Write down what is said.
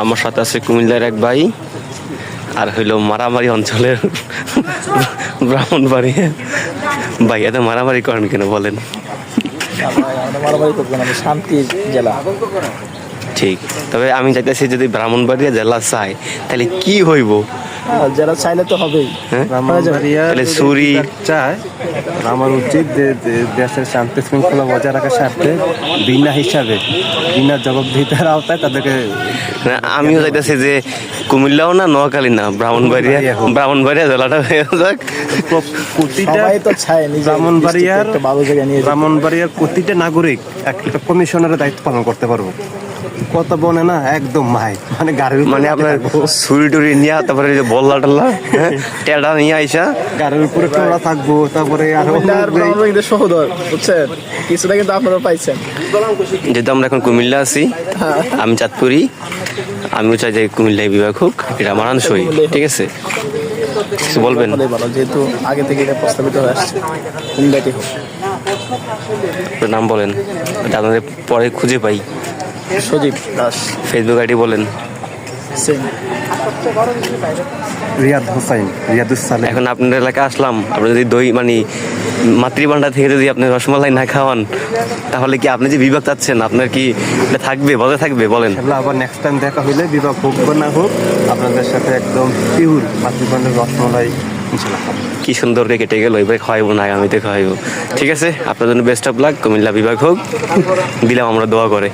আমার সাথে আছে কুমিল্লার এক ভাই, আর হইল মারামারি অঞ্চলের ব্রাহ্মণবাড়ি। ভাই, এত মারামারি করেন কেন বলেন? ঠিক, তবে আমি চাইতেছি যদি ব্রাহ্মণবাড়িয়া জেলা চাই তাহলে কি হইব? হ্যাঁ, জেলা চাইলে তো হবেই। হ্যাঁ? যদি চায় আমার উচিত যে দেশের শান্তি শৃঙ্খলা বজায় রাখার স্বার্থে বিনা হিসাবে বিনা জবাবদিহিতার আওতায় তাদেরকে না, আমিও চাইতেছি যে কুমিল্লাও না নোয়াখালী না ব্রাহ্মণবাড়িয়া ব্রাহ্মণবাড়িয়া জেলাটা হয়ে যাক। প্রতিটা তো চায় ব্রাহ্মণবাড়িয়ার। ব্রাহ্মণবাড়িয়ার প্রতিটা নাগরিক একটা কমিশনারের দায়িত্ব পালন করতে পারব। কত বনে না একদম মাই মানে গাড়ির মানে আপনার ছুরি টুরি নিয়ে তারপরে বল্লা টল্লা হ্যাঁ, টেডা নিয়ে আইসা। গাড়ির উপরে টোড়া থাকব তারপরে আরও সহোদর বুঝছেন? কিছুটা কিন্তু আপনারা পাইছেন। যেহেতু আমরা এখন কুমিল্লা আছি আমি চাঁদপুরি আমিও চাই যে কুমিল্লায় বিভাগ হোক এটা আমার আনসই ঠিক আছে? কিছু বলবেন? যেহেতু আগে থেকে এটা প্রস্তাবিত হয়ে আসছে। কুমিল্লাটি হোক। আপনার নাম বলেন আপনাদের পরে খুঁজে পাই। সজীব দাস ফেসবুক আইডি বলেন। রিয়াদ হোসাইন রিয়াদুস সালেহ এখন আপনার এলাকায় আসলাম। আপনি যদি দই মানে মাতৃভাণ্ডার থেকে যদি আপনি রসমালাই না খাওয়ান তাহলে কি আপনি যে বিভাগ চাচ্ছেন আপনার কি এটা থাকবে বজায় থাকবে? বলেন। আবার নেক্সট টাইম দেখা হইলে বিভাগ হোক বা না হোক আপনাদের সাথে একদম পিওর মাতৃখণ্ডের রসমলাই। কি সুন্দরকে কেটে গেল, এবার খাওয়াইবো না, আগামীতে খাওয়াইবো। ঠিক আছে? আপনার জন্য বেস্ট অফ লাক কুমিল্লা বিভাগ হোক। দিলাম, আমরা দোয়া করে।